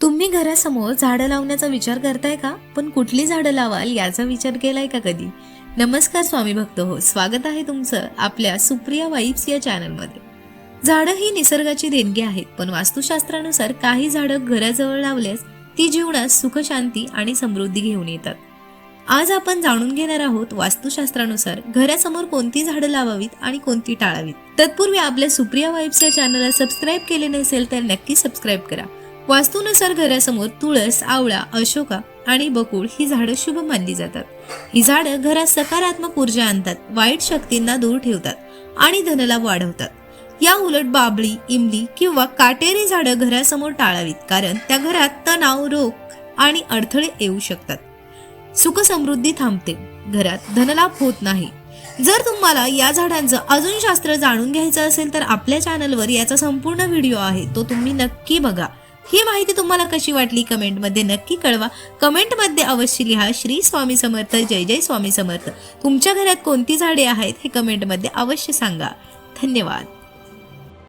तुम्ही घरासमोर झाडं लावण्याचा विचार करताय का? पण कुठली झाडं लावाल याचा विचार केलाय का कधी? नमस्कार स्वामी भक्त हो स्वागत आहे तुमचं आपल्या सुप्रिया वाईब्स या चॅनलमध्ये. झाडं ही निसर्गाची देणगी आहेत पण वास्तुशास्त्रानुसार काही झाडं घराजवळ लावल्यास ती जीवनात सुख शांती आणि समृद्धी घेऊन येतात. आज आपण जाणून घेणार आहोत वास्तुशास्त्रानुसार घरासमोर कोणती झाडं लावावीत आणि कोणती टाळावीत. तत्पूर्वी आपल्या सुप्रिया वाईब्स या चॅनलला सबस्क्राईब केले नसेल तर नक्की सबस्क्राईब करा. वास्तूनुसार घरासमोर तुळस आवळा अशोका आणि बकुळ ही झाडं शुभ मानली जातात. ही झाडं घरात सकारात्मक ऊर्जा आणतात वाईट शक्तींना दूर ठेवतात आणि धनलाभ वाढवतात. या उलट बाबळी इमली किंवा काटेरी झाडं घरासमोर टाळावीत कारण त्या घरात तणाव रोग आणि अडथळे येऊ शकतात. सुखसमृद्धी थांबते. घरात धनलाभ होत नाही. जर तुम्हाला या झाडांचं अजून शास्त्र जाणून घ्यायचं असेल तर आपल्या चॅनलवर याचा संपूर्ण व्हिडिओ आहे तो तुम्ही नक्की बघा. ही माहिती तुम्हाला कशी वाटली कमेंटमध्ये नक्की कळवा. कमेंटमध्ये अवश्य लिहा श्री स्वामी समर्थ जय जय स्वामी समर्थ. तुमच्या घरात कोणती झाडे आहेत हे कमेंटमध्ये अवश्य सांगा. धन्यवाद.